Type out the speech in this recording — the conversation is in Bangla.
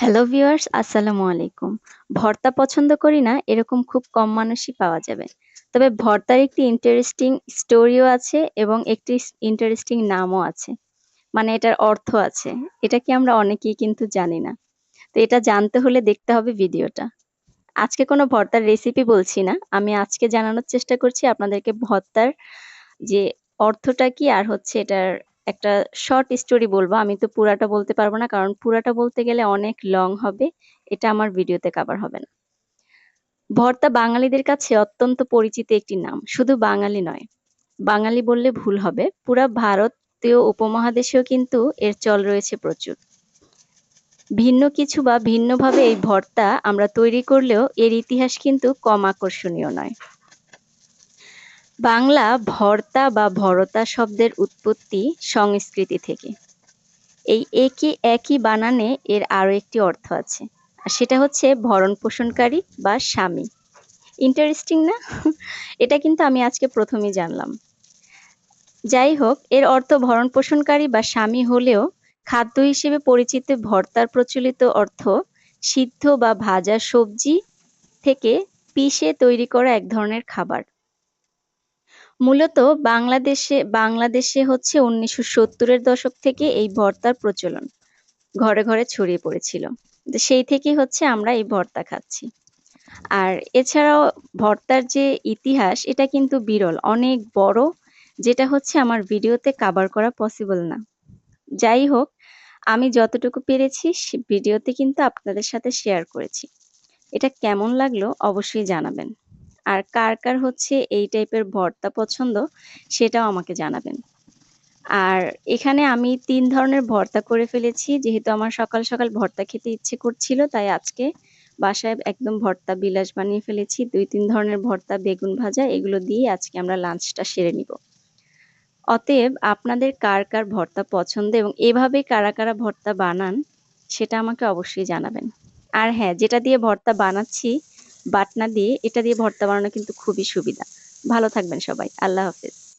হ্যালো ভিউয়ার্স আসসালামু আলাইকুম। ভর্তা পছন্দ করি না, এরকম খুব কম মানুষই পাওয়া যাবে। তবে ভর্তার একটি ইন্টারেস্টিং স্টোরিও আছে এবং একটি ইন্টারেস্টিং নামও আছে। মানে এটার অর্থ আছে। এটা কি আমরা অনেকেই কিন্তু জানি না। তো এটা জানতে হলে দেখতে হবে ভিডিওটা। আজকে কোনো ভর্তার রেসিপি বলছি না। আমি আজকে জানানোর চেষ্টা করছি আপনাদেরকে ভর্তার যে অর্থটা কি আর হচ্ছে এটার একটা শর্ট স্টোরি বলব। আমি তো পুরাটা বলতে পারব না, কারণ পুরাটা বলতে গেলে অনেক লং হবে। এটা আমার ভিডিওতে কাভার হবে না। ভর্তা বাঙালিদের কাছে অত্যন্ত পরিচিত একটি নাম। শুধু বাঙালি নয়। বাঙালি বললে ভুল হবে। পুরা ভারতীয় উপমহাদেশেও কিন্তু এর চল রয়েছে প্রচুর। ভিন্ন কিছু বা ভিন্নভাবে এই ভর্তা আমরা তৈরি করলেও এর ইতিহাস কিন্তু কম আকর্ষণীয় নয়। বাংলা ভর্তা বা ভরতা শব্দের উৎপত্তি সংস্কৃতি থেকে। এই একই একই বানানে এর আরও একটি অর্থ আছে, আর সেটা হচ্ছে ভরণ পোষণকারী বা স্বামী। ইন্টারেস্টিং না? এটা কিন্তু আমি আজকে প্রথমেই জানলাম। যাই হোক, এর অর্থ ভরণ পোষণকারী বা স্বামী হলেও খাদ্য হিসেবে পরিচিত ভর্তার প্রচলিত অর্থ সিদ্ধ বা ভাজা সবজি থেকে পিষে তৈরি করা এক ধরনের খাবার। মূলত বাংলাদেশে বাংলাদেশে হচ্ছে উনিশশো সত্তরের দশক থেকে এই ভর্তার প্রচলন। ঘরে ঘরে ছড়িয়ে পড়েছিল। সেই থেকে হচ্ছে আমরা এই ভর্তা খাচ্ছি। আর এছাড়াও ভর্তার যে ইতিহাস, এটা কিন্তু বিরল, অনেক বড়, যেটা হচ্ছে আমার ভিডিওতে কাভার করা পসিবল না। যাই হোক, আমি যতটুকু পেরেছি ভিডিওতে কিন্তু আপনাদের সাথে শেয়ার করেছি। এটা কেমন লাগল অবশ্যই জানাবেন। আর কার কার হচ্ছে এই টাইপের ভর্তা পছন্দ সেটাও আমাকে জানাবেন। আর এখানে আমি তিন ধরনের ভর্তা করে ফেলেছি, যেহেতু আমার সকাল সকাল ভর্তা খেতে ইচ্ছে করছিল, তাই আজকে বাসায় একদম ভর্তা বিলাস বানিয়ে ফেলেছি। দুই তিন ধরনের ভর্তা, বেগুন ভাজা, এগুলো দিয়ে আজকে আমরা লাঞ্চটা সেরে নিব। অতএব আপনাদের কার কার ভর্তা পছন্দ এবং এভাবে কারা কারা ভর্তা বানান সেটা আমাকে অবশ্যই জানাবেন। আর হ্যাঁ যেটা দিয়ে ভর্তা বানাচ্ছি বাটনা দিয়ে এটা দিয়ে ভর্তা বানানো কিন্তু খুবই সুবিধা। ভালো থাকবেন সবাই। আল্লাহ হাফেজ।